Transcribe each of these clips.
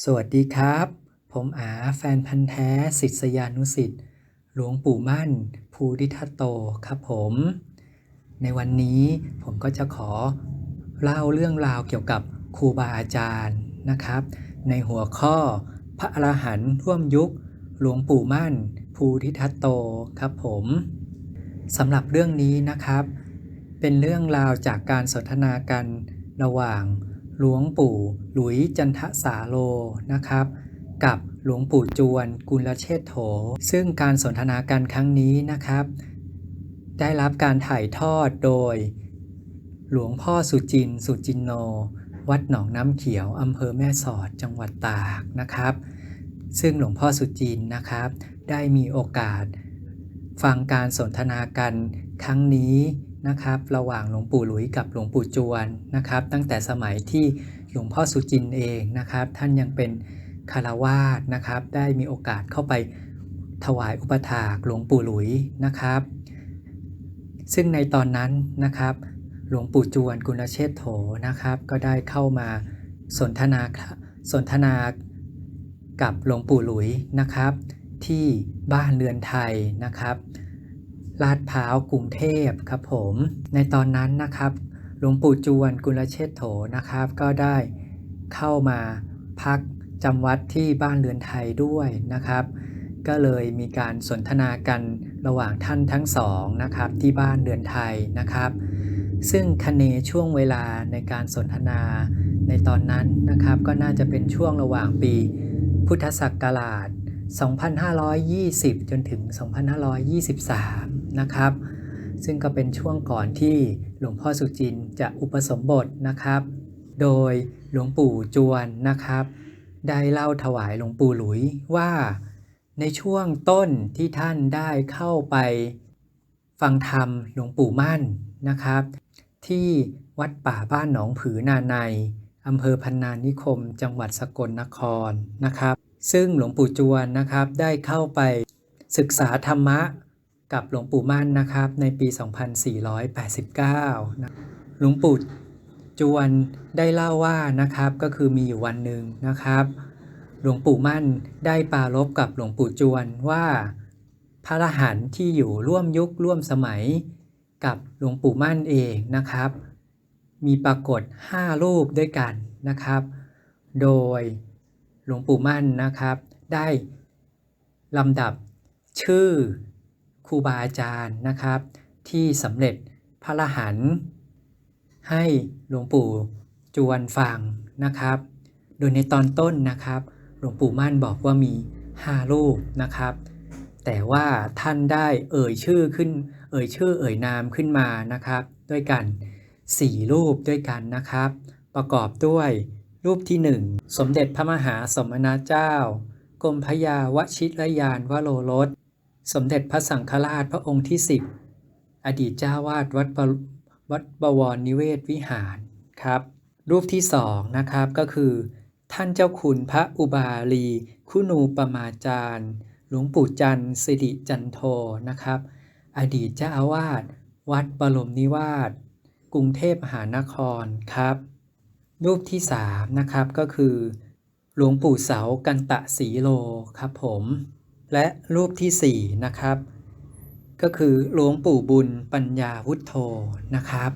สวัสดีครับ ผมอาแฟนพันธ์แท้ศิษยานุศิษย์หลวงปู่มั่น ภูริทัตโตครับผม ในวันนี้ผมก็จะขอเล่าเรื่องราวเกี่ยวกับครูบาอาจารย์นะครับ ในหัวข้อพระอรหันต์ร่วมยุค หลวงปู่มั่น ภูริทัตโตครับผมสำหรับเรื่องนี้นะครับ เป็นเรื่องราวจากการสนทนากันระหว่าง หลวงปู่หลุยจันทสาโลนะครับ กับหลวงปู่จวนกุลเชษโถ ซึ่งการสนทนากันครั้งนี้นะครับ ได้รับการถ่ายทอดโดย หลวงพ่อสุจินสุจินโน วัดหนองน้ำเขียวอำเภอแม่สอดจังหวัดตากนะครับ ซึ่งหลวงพ่อสุจินนะครับ ได้มีโอกาส ฟังการสนทนากันครั้งนี้ นะครับระหว่างหลวงปู่หลุยกับหลวงปู่จวนนะครับตั้งแต่สมัยที่หลวงพ่อสุจินเองนะครับ ท่านยังเป็นคารวาสนะครับ ได้มีโอกาสเข้าไปถวายอุปถากหลวงปู่หลุยนะครับ ซึ่งในตอนนั้นนะครับหลวงปู่จวนกุลเชษโถนะครับ ก็ได้เข้ามาสนทนาสนทนากับหลวงปู่หลุยนะครับ ที่บ้านเรือนไทยนะครับ ลาดพร้าวกรุงเทพครับผม ในตอนนั้นนะครับหลวงปู่จวนกุลเชษโถนะครับ ก็ได้เข้ามาพักจำวัดที่บ้านเรือนไทยด้วยนะครับ ก็เลยมีการสนทนากันระหว่างท่านทั้งสองนะครับที่บ้านเรือนไทยนะครับ ซึ่งคเนช่วงเวลาในการสนทนาในตอนนั้นนะครับ ก็น่าจะเป็นช่วงระหว่างปีพุทธศักราช 2520 จนถึง 2523 นะครับ ซึ่งก็เป็นช่วงก่อนที่หลวงพ่อสุจินจะอุปสมบทนะครับ โดยหลวงปู่จวนนะครับ ได้เล่าถวายหลวงปู่หลุยว่าในช่วงต้นที่ท่านได้เข้าไปฟังธรรมหลวงปู่มั่นนะครับ ที่วัดป่าบ้านหนองผือนาในอำเภอพันนานิคม จังหวัดสกลนครนะครับ ซึ่งหลวงปู่จวนนะครับได้เข้าไปศึกษาธรรมะ กับหลวงปู่มั่นนะครับ ในปี 2489นะหลวงปู่จวนได้เล่าว่านะครับก็คือมีอยู่วันหนึ่งนะครับ หลวงปู่มั่นได้ปรารบกับหลวงปู่จวนว่าพระอรหันต์ที่อยู่ร่วมยุคร่วมสมัยกับหลวงปู่มั่นเองนะครับ มีปรากฏ 5 รูปด้วยกันนะครับ โดยหลวงปู่มั่นนะครับ ได้ลำดับชื่อ ครูบาอาจารย์นะครับ ที่สำเร็จพระรหันให้หลวงปู่จวนฟังนะครับ โดยในตอนต้นนะครับ หลวงปู่มั่นบอกว่ามี 5 รูปนะครับ แต่ว่าท่านได้เอ่ยชื่อขึ้น เอ่ยชื่อเอ่ยนามขึ้นมานะครับ ด้วยกัน 4 รูปด้วยกันนะครับ ประกอบด้วยรูปที่ 1 สมเด็จพระมหาสมณเจ้ากรมพยาวชิรยานวโรรส สมเด็จพระสังฆราชพระองค์ที่ 10 อดีตเจ้าวาดวัดบวัดบวรนิเวศวิหารครับ รูปที่2นะครับก็คือ ท่านเจ้าคุณพระอุบาลี คุณูปมาจารย์ หลวงปู่จันทร์สิริจันโทนะครับ อดีตเจ้าอาวาสวัดบรมนิวาสกรุงเทพมหานครครับ รูปที่3นะครับก็คือ หลวงปู่เสากันตะสีโลครับผม และรูปที่ 4 นะครับ ก็คือหลวงปู่บุญปัญญาวุฒโธนะครับ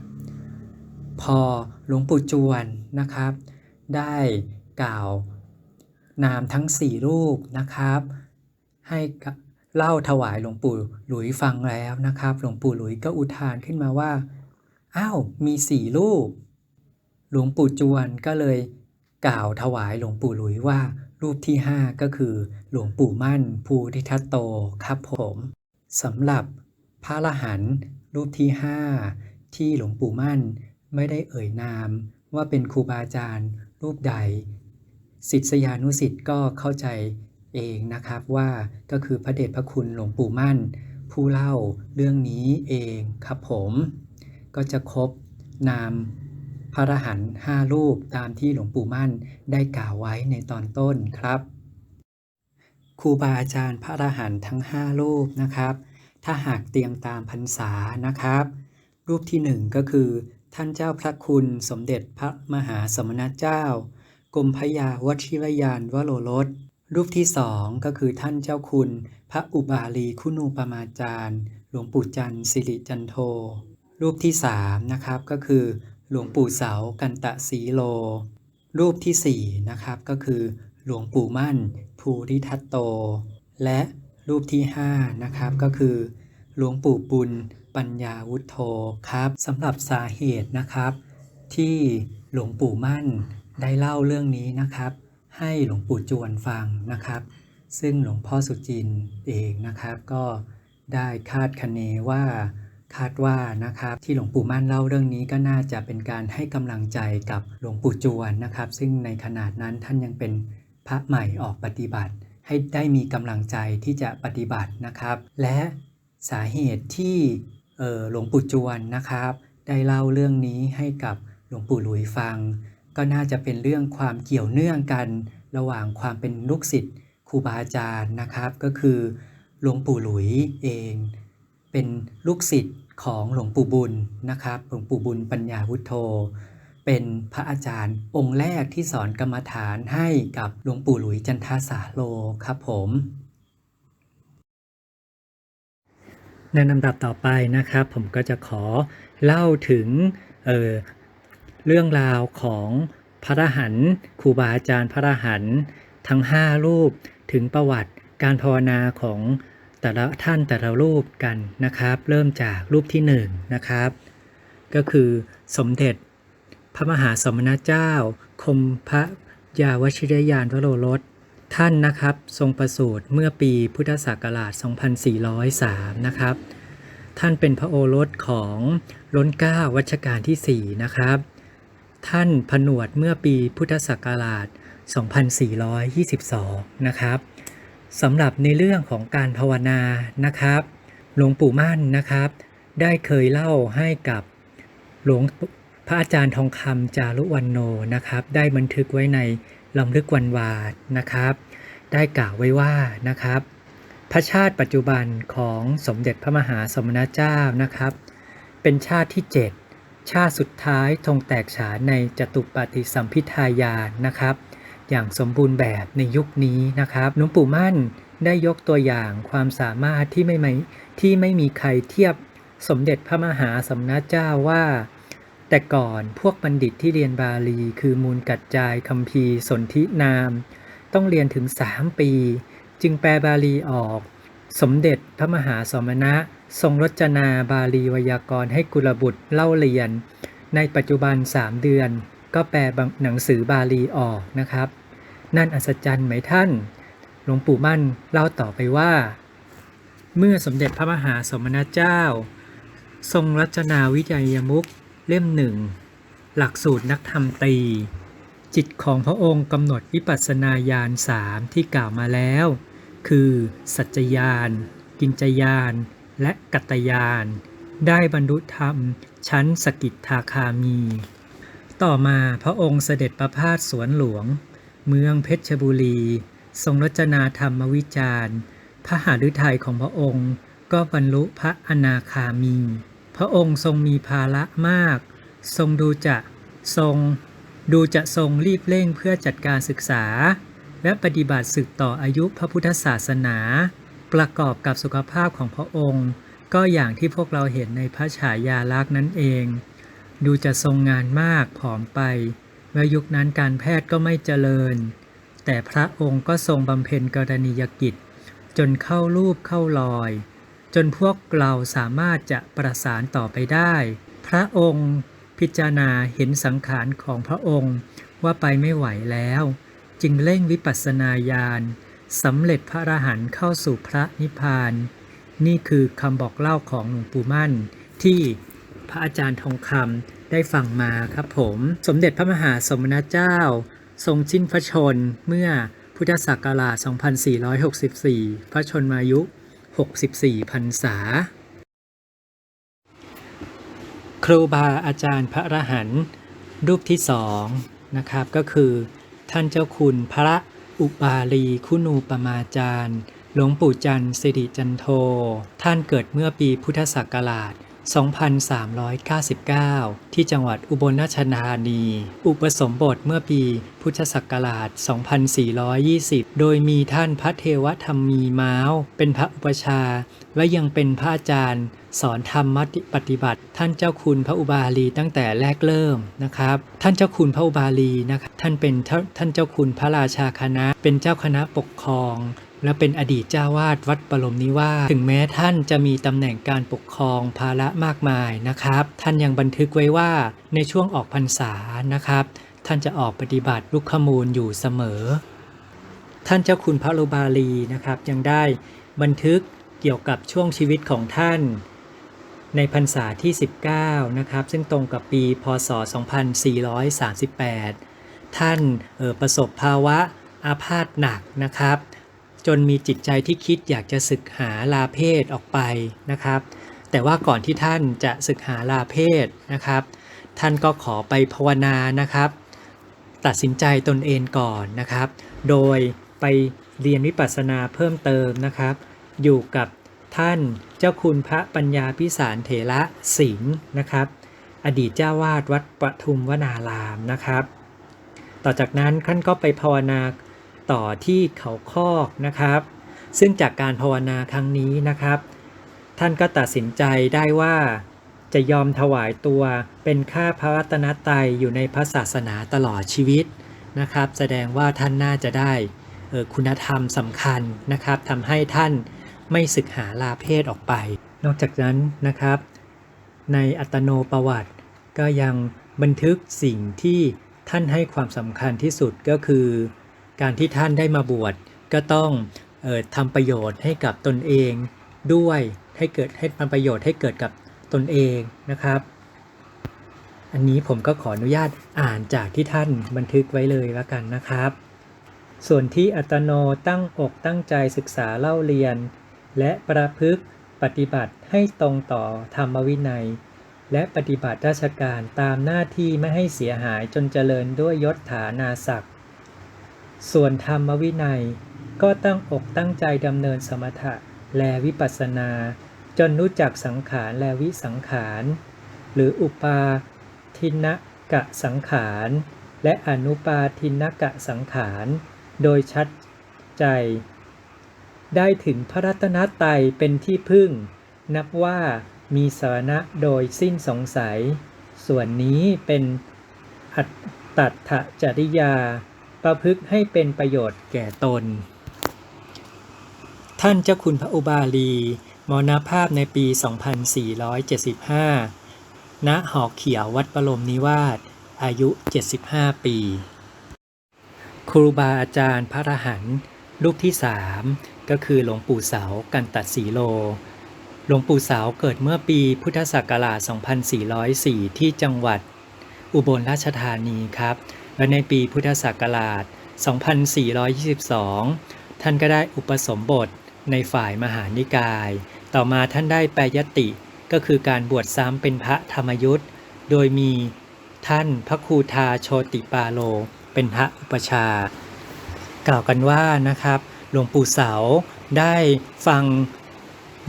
พอหลวงปู่จวนนะครับ ได้กล่าวนามทั้ง 4 รูปนะครับ ให้เล่าถวายหลวงปู่หลุยฟังแล้วนะครับ หลวงปู่หลุยก็อุทานขึ้นมาว่า อ้าว มีสี่รูป หลวงปู่จวนก็เลยกล่าวถวายหลวงปู่หลุยว่า รูปที่ 5 ก็คือ หลวงปู่มั่น ภูริทัตโตครับผมสำหรับพระอรหันรูปที่ 5 ที่หลวงปู่มั่นไม่ได้เอ่ยนาม ว่าเป็นครูบาอาจารย์รูปใดศิษยานุศิษย์ก็เข้าใจเองนะครับว่าก็คือพระเดชพระคุณหลวงปู่มั่น ผู้เล่าเรื่องนี้เองครับผม ก็จะครบนาม พระอรหันต์ห้ารูปตามที่หลวงปู่มั่นได้กล่าวไว้ในตอนต้นครับครูบาอาจารย์พระอรหันต์ทั้ง 5 รูปนะครับ ถ้าหากเตียงตามพรรษานะครับ รูปที่ 1 ก็คือ ท่านเจ้าพระคุณสมเด็จพระมหาสมณเจ้า กรมพยาวชิรยานวโรรสรูปที่สองก็คือท่านเจ้าคุณ พระอุบาลีคุณูปมาจารย์ หลวงปู่จันทร์สิริจันโท รูปที่สามนะครับก็คือ หลวงปู่เสากันตะสีโล รูปที่สี่นะครับ ก็คือ หลวงปู่มั่น ภูริทัตโต และรูปที่ห้านะครับ ก็คือ หลวงปู่บุญ ปัญญาวุฒโธครับสำหรับสาเหตุนะครับ ที่หลวงปู่มั่นได้เล่าเรื่องนี้นะครับ ให้หลวงปู่จวนฟังนะครับ ซึ่งหลวงพ่อสุจินเองนะครับก็ได้คาดคะเนว่า คาดว่านะครับที่หลวงปู่มั่นเล่าเรื่องนี้ก็น่าจะเป็นการให้กำลังใจกับหลวงปู่จวนนะครับ ซึ่งในขนาดนั้นท่านยังเป็นพระใหม่ออกปฏิบัติ ให้ได้มีกำลังใจที่จะปฏิบัตินะครับ และสาเหตุที่เออหลวงปู่จวนนะครับ ได้เล่าเรื่องนี้ให้กับหลวงปู่หลุยฟัง ก็น่าจะเป็นเรื่องความเกี่ยวเนื่องกัน ระหว่างความเป็นลูกศิษย์ครูบาอาจารย์นะครับ ก็คือหลวงปู่หลุยเอง เป็นลูกศิษย์ของหลวงปู่บุญนะครับหลวงปู่บุญปัญญาวุฒโธ เป็นพระอาจารย์องค์แรกที่สอนกรรมฐานให้กับหลวงปู่หลุยจันทสาโลครับผมในลำดับต่อไปนะครับ ผมก็จะขอเล่าถึงเออเรื่องราวของพระอรหันต์ครูบาอาจารย์พระอรหันต์ทั้ง 5 รูปถึงประวัติการภาวนาของ แต่ละท่านแต่ละรูปกันนะครับ เริ่มจากรูปที่1นนะครับ ก็คือสมเด็จ พระมหาสมณเจ้า คมพระยาวชิรยานวโรรสท่านนะครับทรงประสูติเมื่อปีพุทธศักราช 2403 นะครับ ท่านเป็นพระโอรสของล้นเก้าวัชกาลที่ 4 นะครับ ท่านผนวดเมื่อปีพุทธศักราช 2422 นะครับ สำหรับในเรื่องของการภาวนานะครับ หลวงปู่มั่นนะครับ ได้เคยเล่าให้กับหลวงพระอาจารย์ทองคำจารุวันโนนะครับ ได้บันทึกไว้ในลำลึกวันวาดนะครับ ได้กล่าวไว้ว่านะครับ พระชาติปัจจุบันของสมเด็จพระมหาสมณเจ้านะครับ เป็นชาติที่ 7 ชาติสุดท้ายทงแตกฉานในจตุปฏิสัมพิทายานนะครับ อย่างสมบูรณ์แบบในยุคนี้นะครับหลวงปู่มั่นได้ยกตัวอย่างความสามารถที่ไม่ไม่ที่ไม่มีใครเทียบสมเด็จพระมหาสมณเจ้าว่า แต่ก่อนพวกบัณฑิตที่เรียนบาลี คือมูลกัจจายคัมภีสนธินาม ต้องเรียนถึง 3 ปี จึงแปลบาลีออก สมเด็จพระมหาสมณะ ทรงรจนาบาลีวยากรณ์ให้กุลบุตรเล่าเรียน ในปัจจุบัน 3 เดือน ก็แปลหนังสือบาลีออกนะครับ นั่นอัศจรรย์ไหมท่าน หลวงปู่มั่นเล่าต่อไปว่า เมื่อสมเด็จพระมหาสมณเจ้า ทรงรัชนาวิจัยมุกเล่มหนึ่ง หลักสูตรนักธรรมตี จิตของพระองค์กำหนดวิปัสสนาญาณสามที่กล่าวมาแล้ว คือ สัจจญาณ กินจญาณ และกัตตญาณได้บรรลุธรรมชั้นสกิทาคามี ต่อมาพระองค์เสด็จประพาสสวนหลวง เมืองเพชรบุรี ทรงรจนาธรรมวิจารณ์พระหฤทัยของพระองค์ก็บรรลุพระอนาคามี พระองค์ทรงมีภาระมาก ทรงดูจะทรงดูจะทรงรีบเร่งเพื่อจัดการศึกษา และปฏิบัติสืบต่ออายุพระพุทธศาสนา ประกอบกับสุขภาพของพระองค์ ก็อย่างที่พวกเราเห็นในพระฉายาลักษณ์นั่นเอง ดูจะทรงงานมากผอมไปและยุคนั้นการแพทย์ก็ไม่เจริญ แต่พระองค์ก็ทรงบำเพ็ญกรณียกิจ จนเข้ารูปเข้ารอย จนพวกเราสามารถจะประสานต่อไปได้ พระองค์พิจารณาเห็นสังขารของพระองค์ว่าไปไม่ไหวแล้ว จึงเร่งวิปัสสนาญาณสำเร็จพระอรหันต์เข้าสู่พระนิพพาน นี่คือคำบอกเล่าของหลวงปู่มั่นที่ พระอาจารย์ทองคำได้ฟังมาครับผม สมเด็จพระมหาสมณเจ้า ทรงชิ้นพระชนเมื่อพุทธศักราช 2464 พระชนมายุ 64 พรรษา ครูบาอาจารย์พระรหันต์รูปที่สองนะครับก็คือ ท่านเจ้าคุณพระอุบาลีคุณูปมาจารย์ หลวงปู่จันทร์สิริจันโท ท่านเกิดเมื่อปีพุทธศักราช 2399 ที่จังหวัดอุบลราชธานี อุปสมบทเมื่อปีพุทธศักราช 2420 โดยมีท่านพระเทวธรรมีม้าว เป็นพระอุปชา และยังเป็นพระอาจารย์ สอนธรรมปฏิบัติ ท่านเจ้าคุณพระอุบาลีตั้งแต่แรกเริ่มนะครับ ท่านเจ้าคุณพระอุบาลีนะครับท่านเป็นท่านเจ้าคุณพระราชาคณะ เป็นเจ้าคณะปกครอง และเป็นอดีตเจ้าวาดวัดบรมนิวาสถึงแม้ท่านจะมีตำแหน่งการปกครองภาระมากมายนะครับ ท่านยังบันทึกไว้ว่าในช่วงออกพรรษานะครับ ท่านจะออกปฏิบัติลุกขมูลอยู่เสมอ ท่านเจ้าคุณพระโลบาลีนะครับยังได้บันทึกเกี่ยวกับช่วงชีวิตของท่าน ในพรรษาที่ 19 นะครับ ซึ่งตรงกับปีพศ 2438 ท่านอ่อประสบภาวะอาพาธหนักนะครับ จนมีจิตใจที่คิดอยากจะศึกหาลาเพศออกไปนะครับ แต่ว่าก่อนที่ท่านจะศึกหาลาเพศนะครับ ท่านก็ขอไปภาวนานะครับ ตัดสินใจตนเองก่อนนะครับ โดยไปเรียนวิปัสสนาเพิ่มเติมนะครับ อยู่กับท่านเจ้าคุณพระปัญญาพิสารเถระสิงห์นะครับ อดีตเจ้าวาดวัดปทุมวนารามนะครับ ต่อจากนั้นท่านก็ไปภาวนา ต่อที่เขาคอกนะครับ ซึ่งจากการภาวนาครั้งนี้นะครับ ท่านก็ตัดสินใจได้ว่า จะยอมถวายตัวเป็นข้าพระรัตนตรัยอยู่ในพระศาสนาตลอดชีวิตนะครับ แสดงว่าท่านน่าจะได้เออคุณธรรมสำคัญนะครับทำให้ท่านไม่ศึกหาลาเพศออกไป นอกจากนั้นนะครับ ในอัตโนประวัติก็ยังบันทึกสิ่งที่ท่านให้ความสำคัญที่สุดก็คือ การที่ท่านได้มาบวชก็ต้องออทำประโยชน์ให้กับตนเองด้วยให้เกิดให้ทำประโยชน์ให้เกิดกับตนเองนะครับ อันนี้ผมก็ขออนุญาตอ่านจากที่ท่านบันทึกไว้เลยแล้วกันนะครับ ส่วนที่อัตโนตั้งอกตั้งใจศึกษาเล่าเรียน และประพฤกปฏิบัติให้ตรงต่อธรรมวินัย และปฏิบัติราชการตามหน้าที่ไม่ให้เสียหายจนเจริญด้วยยศถานาศักดิ์ ส่วนธรรมวินัยก็ตั้งอกตั้งใจดำเนินสมถะและวิปัสสนา จนรู้จักสังขารและวิสังขาร หรืออุปาทินกะสังขาร และอนุปาทินกะสังขาร โดยชัดใจ ได้ถึงพระรัตนตรัยเป็นที่พึ่ง นับว่ามีสาระโดยสิ้นสงสัย ส่วนนี้เป็นอัตตัถจริยา ประพฤกษ์ให้เป็นประโยชน์แก่ตน ท่านเจ้าคุณพระอุบาลี มรณภาพในปี 2475 ณ หอเขียววัดบระลมนิวาส อายุ 75 ปี ครูบาอาจารย์พระอรหันต์รูปที่3ก็คือหลวงปู่เสากันตัดสีโล หลวงปู่เสาเกิดเมื่อปีพุทธศักราช 2404 ที่จังหวัดอุบลราชธานีครับ และในปีพุทธศักราช 2422 ท่านก็ได้อุปสมบทในฝ่ายมหานิกาย ต่อมาท่านได้แปยติก็คือการบวชซ้ำเป็นพระธรรมยุทธ์โดยมีท่านพระครูทาโชติปาโล เป็นพระอุปชากล่าวกันว่านะครับ หลวงปู่เสาได้ฟัง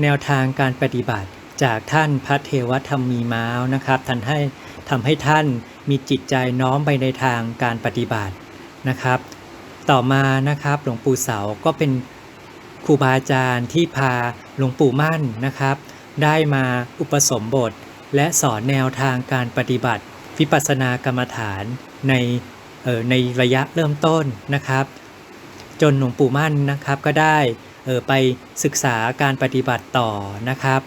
แนวทางการปฏิบัติจากท่านพระเทวธรรมีม้าวนะครับท่านให้ทำให้ท่าน มีจิตใจน้อมไปในทางการปฏิบัตินะครับ ต่อมานะครับหลวงปู่เสาก็เป็นครูบาอาจารย์ที่พาหลวงปู่มั่นนะครับ ได้มาอุปสมบท และสอนแนวทางการปฏิบัติวิปัสสนากรรมฐานในเอ่อในระยะเริ่มต้นนะครับ จนหลวงปู่มั่นนะครับก็ได้เออไปศึกษาการปฏิบัติต่อนะครับ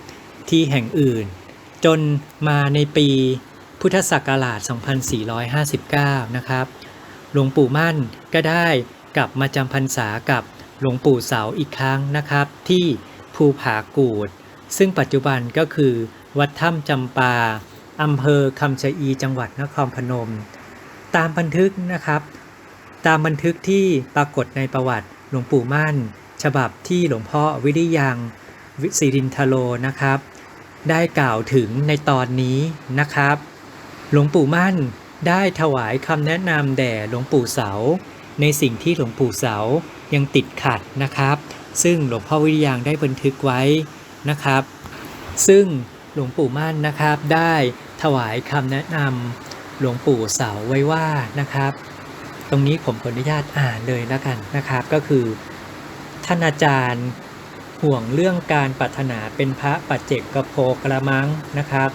ที่แห่งอื่น จนมาในปี พุทธศักราช 2459 นะครับ หลวงปู่มั่นก็ได้กลับมาจำพรรษากับหลวงปู่เสาอีกครั้งนะครับ ที่ภูผากูด ซึ่งปัจจุบันก็คือวัดถ้ำจำปาอำเภอคำชะอีจังหวัดนครพนม ตามบันทึกนะครับ ตามบันทึกที่ปรากฏในประวัติหลวงปู่มั่น ฉบับที่หลวงพ่อวิริยังวิสิรินทโลนะครับ ได้กล่าวถึงในตอนนี้นะครับ หลวงปู่มั่นได้ถวายคำแนะนำแด่หลวงปู่เสา ในสิ่งที่หลวงปู่เสายังติดขัดนะครับ ซึ่งหลวงพ่อวิริยังได้บันทึกไว้นะครับ ซึ่งหลวงปู่มั่นนะครับได้ถวายคำแนะนำหลวงปู่เสาไว้ว่านะครับ ตรงนี้ผมขออนุญาตอ่านเลยแล้วกันนะครับ ก็คือท่านอาจารย์ห่วงเรื่องการปรารถนาเป็นพระปัจเจกกระโพกระมังนะครับ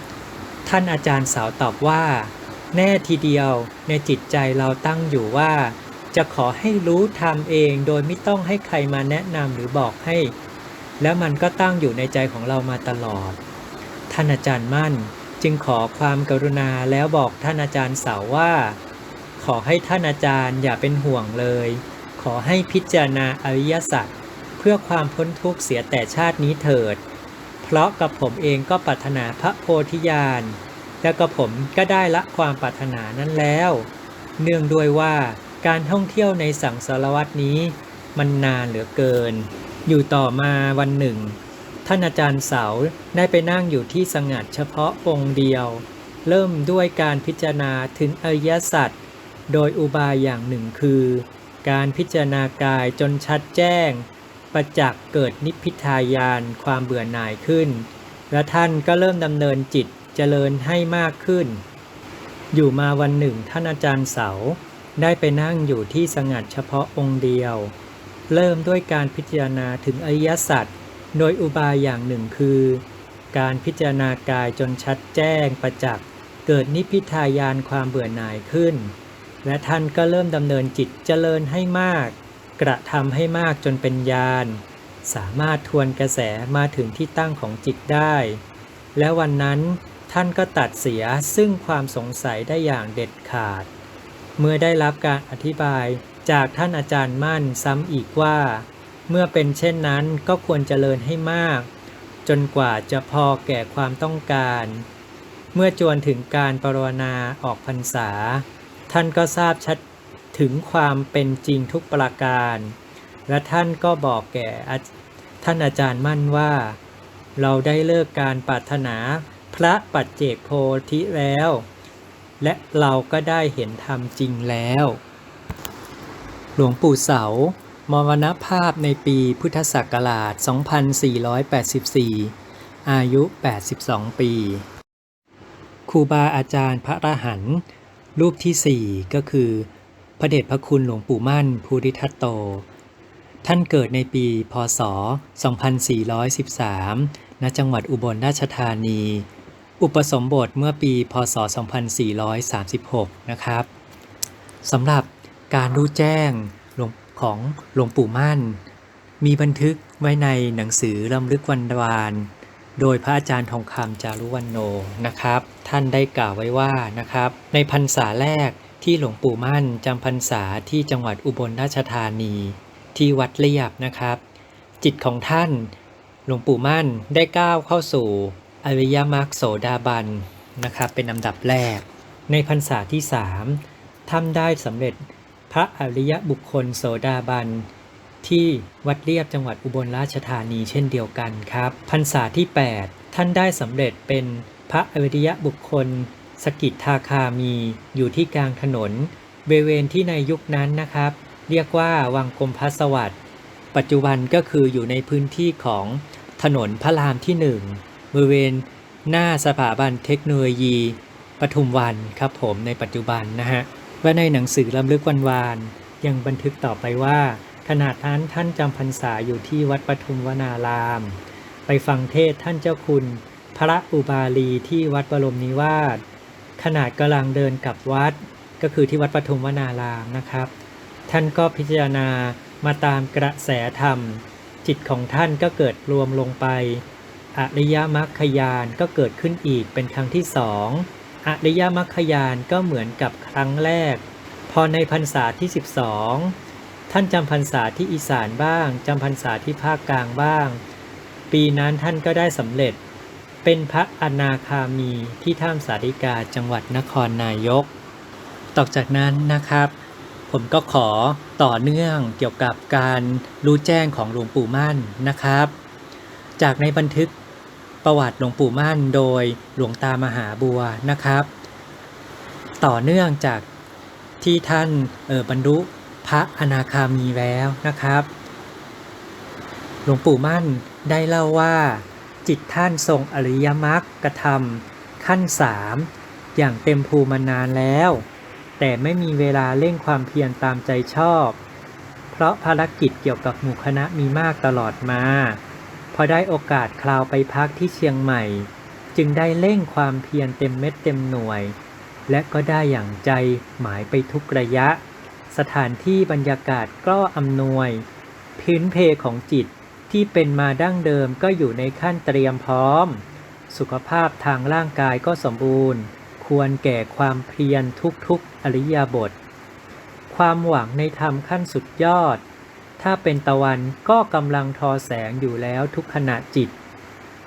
ท่านอาจารย์สาวตอบว่า แน่ทีเดียวในจิตใจเราตั้งอยู่ว่า จะขอให้รู้ทำเองโดยไม่ต้องให้ใครมาแนะนำหรือบอกให้ แล้วมันก็ตั้งอยู่ในใจของเรามาตลอด ท่านอาจารย์มั่นจึงขอความกรุณาแล้วบอกท่านอาจารย์สาวว่า ขอให้ท่านอาจารย์อย่าเป็นห่วงเลย ขอให้พิจารณาอริยสัจเพื่อความพ้นทุกข์เสียแต่ชาตินี้เถิด เพราะกับผมเองก็ปรารถนาพระโพธิญาณ แล้วก็ผมก็ได้ละความปรารถนานั้นแล้ว เนื่องด้วยว่าการท่องเที่ยวในสังสารวัตนี้มันนานเหลือเกิน อยู่ต่อมาวันหนึ่ง ท่านอาจารย์เสาได้ไปนั่งอยู่ที่สงัดเฉพาะองค์เดียว เริ่มด้วยการพิจารณาถึงอริยสัจโดยอุบายอย่างหนึ่งคือ การพิจารณากายจนชัดแจ้ง ประจักษ์เกิดนิพพิทายานความเบื่อหน่ายขึ้น และท่านก็เริ่มดำเนินจิตเจริญให้มากขึ้น อยู่มาวันหนึ่งท่านอาจารย์เสา ได้ไปนั่งอยู่ที่สงัดเฉพาะองค์เดียว เริ่มด้วยการพิจารณาถึงอริยสัจโดยอุบายอย่างหนึ่งคือ การพิจารณากายจนชัดแจ้งประจักษ์เกิดนิพพิทายานความเบื่อหน่ายขึ้น และท่านก็เริ่มดำเนินจิตเจริญให้มาก กระทำให้มากจนเป็นญาณสามารถทวนกระแสมาถึงที่ตั้งของจิตได้ และวันนั้นท่านก็ตัดเสียซึ่งความสงสัยได้อย่างเด็ดขาด เมื่อได้รับการอธิบายจากท่านอาจารย์มั่นซ้ำอีกว่า เมื่อเป็นเช่นนั้นก็ควรเจริญให้มาก จนกว่าจะพอแก่ความต้องการ เมื่อจวนถึงการปรวนาออกพรรษา ท่านก็ทราบชัด ถึงความเป็นจริงทุกประการ และท่านก็บอกแก่ท่านอาจารย์มั่นว่า เราได้เลิกการปรารถนาพระปัจเจกโพธิแล้ว และเราก็ได้เห็นธรรมจริงแล้ว หลวงปู่เสามรณภาพในปีพุทธศักราช 2484 อายุ 82 ปี ครูบาอาจารย์พระรหันต์รูปที่ 4 ก็คือ พระเดชพระคุณหลวงปู่มั่นภูริทัตโต ท่านเกิดในปี พศ 2413 ณ จังหวัดอุบลราชธานี อุปสมบทเมื่อปี พศ 2436 นะครับสำหรับการรู้แจ้งของหลวงปู่มั่น มีบันทึกไว้ในหนังสือรำลึกวันวาน โดยพระอาจารย์ทองคำจารุวันโนนะครับ ท่านได้กล่าวไว้ว่านะครับ ในพรรษาแรก ที่หลวงปู่มั่นจำพรรษาที่จังหวัดอุบลราชธานีที่วัดเลียบนะครับ จิตของท่านหลวงปู่มั่นได้ก้าวเข้าสู่อริยมรรคโสดาบันนะครับเป็นอันดับแรก ในพรรษาที่สามท่านได้สำเร็จพระอริยบุคคลโสดาบันที่วัดเลียบจังหวัดอุบลราชธานีเช่นเดียวกันครับ พรรษาที่ 8 ท่านได้สำเร็จเป็นพระอริยบุคคล สกิทาคามีอยู่ที่กลางถนนบริเวณที่ในยุคนั้นนะครับ เรียกว่าวังกรมพัสวัสดิ์ปัจจุบันก็คืออยู่ในพื้นที่ของถนนพระรามที่ 1 บริเวณหน้าสถาบันเทคโนโลยีปทุมวันครับผมในปัจจุบันนะฮะและในหนังสือลำลึกวันวาน ยังบันทึกต่อไปว่าขณะนั้นท่านจำพรรษาอยู่ที่วัดปทุมวนาราม ไปฟังเทศท่านเจ้าคุณ พระอุบาลีที่วัดบรมนิวาส ขนาดกำลังเดินกลับวัด ก็คือที่วัดปทุมวนารามนะครับ ท่านก็พิจารณามาตามกระแสธรรม จิตของท่านก็เกิดรวมลงไป อริยมรรคยานก็เกิดขึ้นอีกเป็นครั้งที่สองอริยมรรคยานก็เหมือนกับครั้งแรก พอในพรรษาที่ 12 ท่านจำพรรษาที่อีสานบ้างจำพรรษาที่ภาคกลางบ้าง ปีนั้นท่านก็ได้สำเร็จ เป็นพระอนาคามีที่ถ้ำสาริกาจังหวัดนครนายก ต่อจากนั้นนะครับ ผมก็ขอต่อเนื่องเกี่ยวกับการรู้แจ้งของหลวงปู่มั่นนะครับ จากในบันทึกประวัติหลวงปู่มั่นโดยหลวงตามหาบัวนะครับ ต่อเนื่องจากที่ท่านออบรรลุพระอนาคามีแล้วนะครับ หลวงปู่มั่นได้เล่าว่า จิตท่านทรงอริยมรรคกระทำขั้นสามอย่างเต็มภูมิมานานแล้ว แต่ไม่มีเวลาเร่งความเพียรตามใจชอบ เพราะภารกิจเกี่ยวกับหมู่คณะมีมากตลอดมา พอได้โอกาสคราวไปพักที่เชียงใหม่ จึงได้เร่งความเพียรเต็มเม็ดเต็มหน่วย และก็ได้อย่างใจหมายไปทุกระยะ สถานที่บรรยากาศก็อำนวย พื้นเพของจิต ที่เป็นมาดั้งเดิมก็อยู่ในขั้นเตรียมพร้อม สุขภาพทางร่างกายก็สมบูรณ์ ควรแก่ความเพียรทุกๆอริยบท ความหวังในธรรมขั้นสุดยอด ถ้าเป็นตะวันก็กำลังทอแสงอยู่แล้วทุกขณะจิต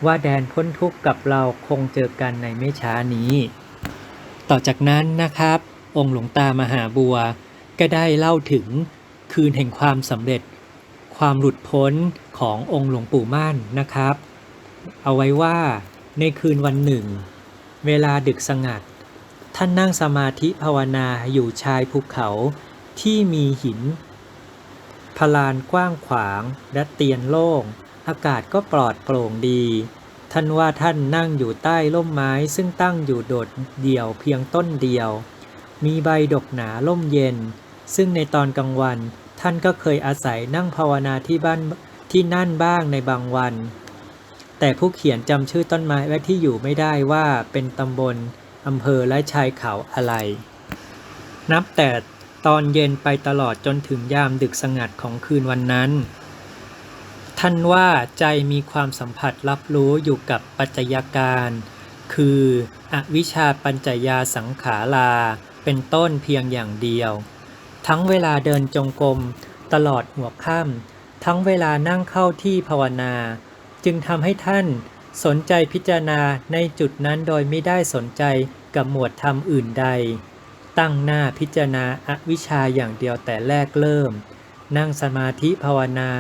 ว่าแดนพ้นทุกข์กับเราคงเจอกันในไม่ช้านี้ ต่อจากนั้นนะครับ องค์หลวงตามหาบัวก็ได้เล่าถึงคืนแห่งความสำเร็จ ความหลุดพ้นขององค์หลวงปู่มั่นนะครับ เอาไว้ว่าในคืนวันหนึ่ง เวลาดึกสงัด ท่านนั่งสมาธิภาวนาอยู่ชายภูเขาที่มีหินพลานกว้างขวางและเตียนโล่ง อากาศก็ปลอดโปร่งดี ท่านว่าท่านนั่งอยู่ใต้ร่มไม้ซึ่งตั้งอยู่โดดเดี่ยวเพียงต้นเดียว มีใบดกหนาร่มเย็น ซึ่งในตอนกลางวัน ท่านก็เคยอาศัยนั่งภาวนาที่บ้านที่นั่นบ้างในบางวัน แต่ผู้เขียนจำชื่อต้นไม้และที่อยู่ไม่ได้ว่าเป็นตำบลอำเภอและชายเขาอะไร นับแต่ตอนเย็นไปตลอดจนถึงยามดึกสงัดของคืนวันนั้น ท่านว่าใจมีความสัมผัสรับรู้อยู่กับปัจจัยการ คืออวิชชาปัญจยาสังขาราเป็นต้นเพียงอย่างเดียว ทั้งเวลาเดินจงกรมตลอดหัวค่ำทั้งเวลานั่งเข้าที่ภาวนา จึงทำให้ท่านสนใจพิจารณาในจุดนั้นโดยไม่ได้สนใจกับหมวดธรรมอื่นใด ตั้งหน้าพิจารณาอวิชชาอย่างเดียวแต่แรกเริ่ม นั่งสมาธิภาวนา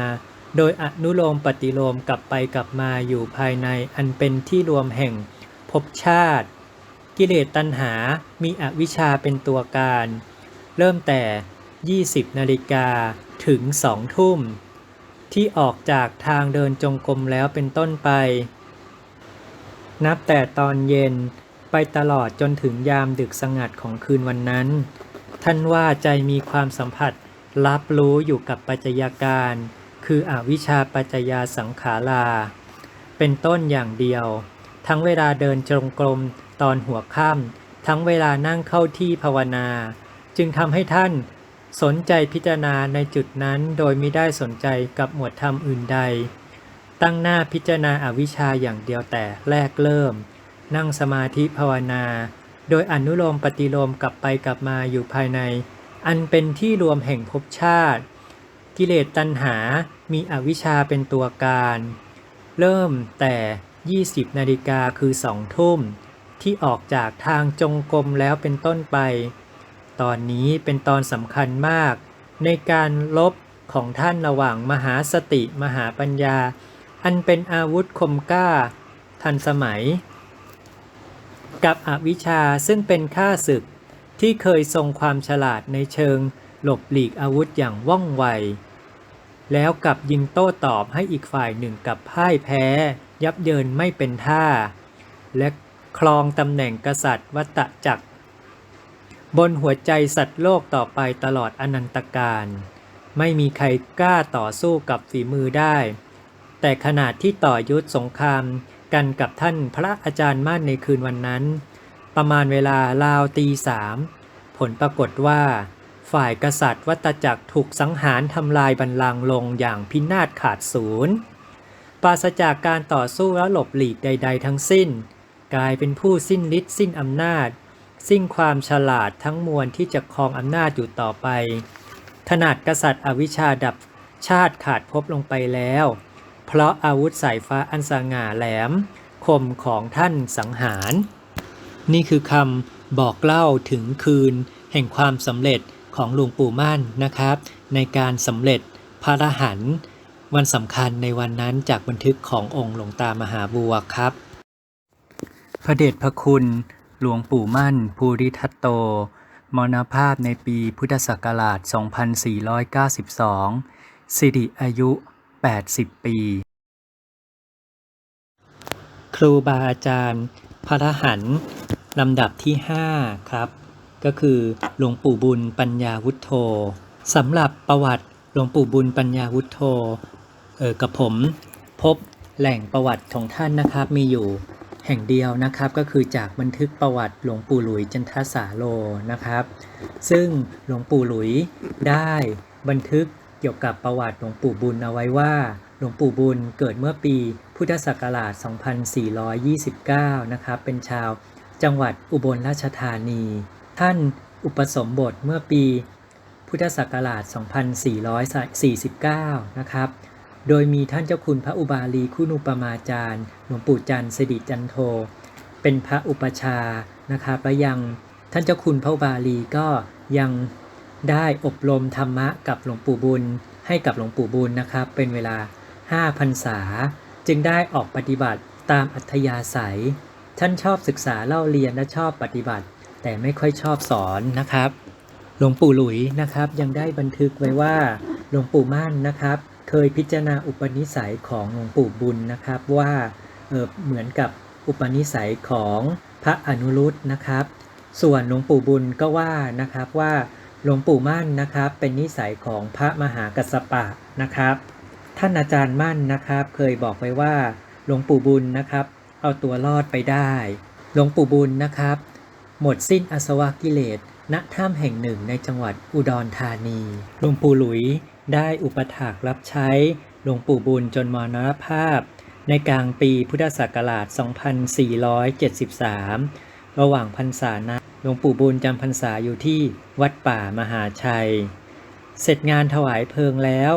โดยอนุโลมปฏิโลมกลับไปกลับมาอยู่ภายในอันเป็นที่รวมแห่งภพชาติ กิเลสตัณหามีอวิชชาเป็นตัวการ เริ่มแต่ 20นาฬิกาถึง 2 ทุ่ม ที่ออกจากทางเดินจงกรมแล้วเป็นต้นไป นับแต่ตอนเย็นไปตลอดจนถึงยามดึกสงัดของคืนวันนั้น ท่านว่าใจมีความสัมผัสรับรู้อยู่กับปัจจัยการ คืออวิชชาปัจจยาสังขาราเป็นต้นอย่างเดียว ทั้งเวลาเดินจงกรมตอนหัวค่ำทั้งเวลานั่งเข้าที่ภาวนา จึงทำให้ท่าน สนใจพิจารณาในจุดนั้นโดยไม่ได้สนใจกับหมวดธรรมอื่นใด ตั้งหน้าพิจารณาอาวิชชาอย่างเดียวแต่แรกเริ่ม นั่งสมาธิภาวนา โดยอนุโลมปฏิโลมกลับไปกลับมาอยู่ภายใน อันเป็นที่รวมแห่งภพชาติ กิเลสตัณหา มีอวิชชาเป็นตัวการ เริ่มแต่ 20 นาฬิกาคือสองทุ่ม ที่ออกจากทางจงกรมแล้วเป็นต้นไป ตอนนี้เป็นตอนสำคัญมาก ในการลบของท่านระหว่างมหาสติมหาปัญญา อันเป็นอาวุธคมกล้า ทันสมัย กับอวิชชาซึ่งเป็นข้าศึกที่เคยทรงความฉลาดในเชิง หลบหลีกอาวุธอย่างว่องไว แล้วกับยิงโต้ตอบให้อีกฝ่ายหนึ่งกับพ่ายแพ้ ยับเยินไม่เป็นท่า และครองตำแหน่งกษัตริย์วัตจักร บนหัวใจสัตว์โลกต่อไปตลอดอนันตการ ไม่มีใครกล้าต่อสู้กับฝีมือได้ แต่ขณะที่ต่อยุทธสงครามกันกับท่านพระอาจารย์มั่นในคืนวันนั้น ประมาณเวลาราวตีสามผลปรากฏว่า ฝ่ายกษัตริย์วัตจักรถูกสังหารทำลายบัลลังลงอย่างพินาศขาดศูนย์ปราศจากการต่อสู้และหลบหลีกใด ๆ ทั้งสิ้น กลายเป็นผู้สิ้นฤทธิ์สิ้นอำนาจ สิ้นความฉลาดทั้งมวลที่จะครองอำนาจอยู่ต่อไป ขนาดกษัตริย์อวิชชาดับชาติขาดภพลงไปแล้ว เพราะอาวุธสายฟ้าอันสง่าแหลม คมของท่านสังหาร นี่คือคำบอกเล่าถึงคืน แห่งความสำเร็จของหลวงปู่มั่นนะครับ ในการสำเร็จพระรหันต์วันสำคัญในวันนั้นจากบันทึกขององค์หลวงตามหาบัวครับ พระเดชพระคุณ หลวงปู่มั่น ภูริทัตโต มรณภาพในปีพุทธศักราช 2492 สิริอายุ 80 ปี ครูบาอาจารย์ พระทหารลำดับที่ 5 ครับ ก็คือหลวงปู่บุญปัญญาวุฒโธสำหรับประวัติหลวงปู่บุญปัญญาวุฒโธเออกับผมพบแหล่งประวัติของท่านนะครับมีอยู่ แห่งเดียวนะครับก็คือจากบันทึกประวัติหลวงปู่หลุยจันทสาโลนะครับ ซึ่งหลวงปู่หลุยได้บันทึกเกี่ยวกับประวัติหลวงปู่บุญเอาไว้ว่าหลวงปู่บุญเกิดเมื่อปีพุทธศักราช 2429 นะครับเป็นชาวจังหวัดอุบลราชธานี ท่านอุปสมบทเมื่อปีพุทธศักราช 2449 นะครับ โดยมีท่านเจ้าคุณพระอุบาลีคุณุปมาจารย์หลวงปู่จันทร์สิริจันโท เป็นพระอุปชานะครับและยังท่านเจ้าคุณพระอุบาลีก็ยังได้อบรมธรรมะกับหลวงปู่บุญ ให้กับหลวงปู่บุญนะครับ เป็นเวลา5พรรษา จึงได้ออกปฏิบัติตามอัธยาศัย ท่านชอบศึกษาเล่าเรียนและชอบปฏิบัติ แต่ไม่ค่อยชอบสอนนะครับ หลวงปู่หลุยนะครับยังได้บันทึกไว้ว่าหลวงปู่มั่นนะครับ เคยพิจารณาอุปนิสัยของหลวงปู่บุญนะครับว่าเออเหมือนกับอุปนิสัยของพระอนุรุตนะครับ ส่วนหลวงปู่บุญก็ว่านะครับว่าหลวงปู่มั่นนะครับเป็นนิสัยของพระมหากัสสปะนะครับ ท่านอาจารย์มั่นนะครับ เคยบอกไว้ว่าหลวงปู่บุญนะครับ เอาตัวรอดไปได้หลวงปู่บุญนะครับ หมดสิ้นอสวะกิเลสณถ้ำแห่งหนึ่งในจังหวัดอุดรธานีหลวงปู่หลุย ได้อุปถากรับใช้หลวงปู่บุญจนมรณภาพ ในกลางปีพุทธศักราช 2473 ระหว่างพรรษานั้นหลวงปู่บุญจำพรรษาอยู่ที่วัดป่ามหาชัย เสร็จงานถวายเพลิงแล้ว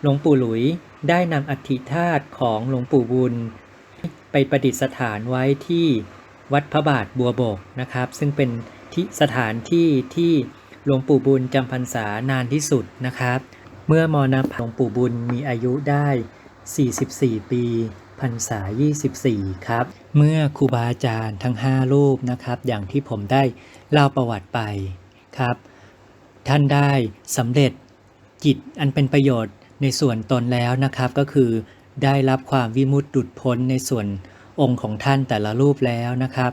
หลวงปู่หลุยได้นำอัฐิธาตุของหลวงปู่บุญ ไปประดิษฐานไว้ที่วัดพระบาทบัวบกนะครับ ซึ่งเป็นที่สถานที่ที่หลวงปู่บุญจำพรรษานานที่สุดนะครับ เมื่อมรณภาพหลวงปู่บุญมีอายุได้ 44 ปีพรรษา 24 ครับ เมื่อครูบาอาจารย์ทั้ง 5 รูปนะครับ อย่างที่ผมได้เล่าประวัติไปครับ ท่านได้สำเร็จจิตอันเป็นประโยชน์ในส่วนตนแล้วนะครับ ก็คือได้รับความวิมุตติดุดพ้นในส่วนองค์ของท่านแต่ละรูปแล้วนะครับ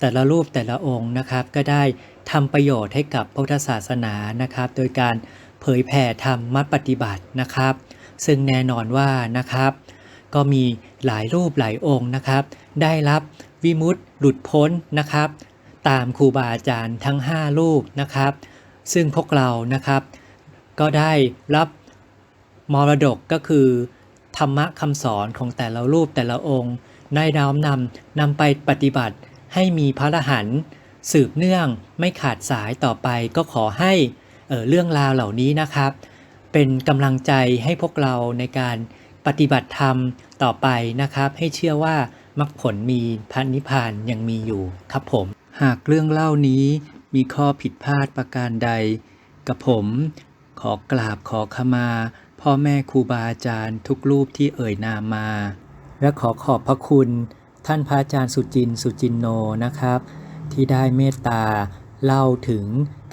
แต่ละรูปแต่ละองค์นะครับก็ได้ทำประโยชน์ให้กับพุทธศาสนานะครับ โดยการ เผยแผ่ธรรมปฏิบัตินะครับ ซึ่งแน่นอนว่านะครับ ก็มีหลายรูปหลายองค์นะครับ ได้รับวิมุตติหลุดพ้นนะครับ ตามครูบาอาจารย์ทั้ง 5 รูปนะครับ ซึ่งพวกเรานะครับก็ได้รับมรดกก็คือ ธรรมะคำสอนของแต่ละรูปแต่ละองค์ได้น้อมนำนำไปปฏิบัติให้มีพระรหันสืบเนื่องไม่ขาดสายต่อไปก็ขอให้ เเรื่องราวเหล่านี้นะครับ เป็นกำลังใจให้พวกเราในการปฏิบัติธรรมต่อไปนะครับ ให้เชื่อว่ามรรคผลมีพระนิพพานยังมีอยู่ครับผม หากเรื่องเล่านี้มีข้อผิดพลาดประการใด กับผมขอกราบขอขมา พ่อแม่ครูบาอาจารย์ทุกรูปที่เอ่ยนามมา และขอขอบพระคุณท่านพระอาจารย์สุจินสุจินโนนะครับ ที่ได้เมตตา เล่าถึง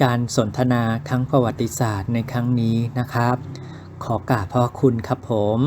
การสนทนาครั้งประวัติศาสตร์ในครั้งนี้นะครับ ขอกราบพระคุณครับผม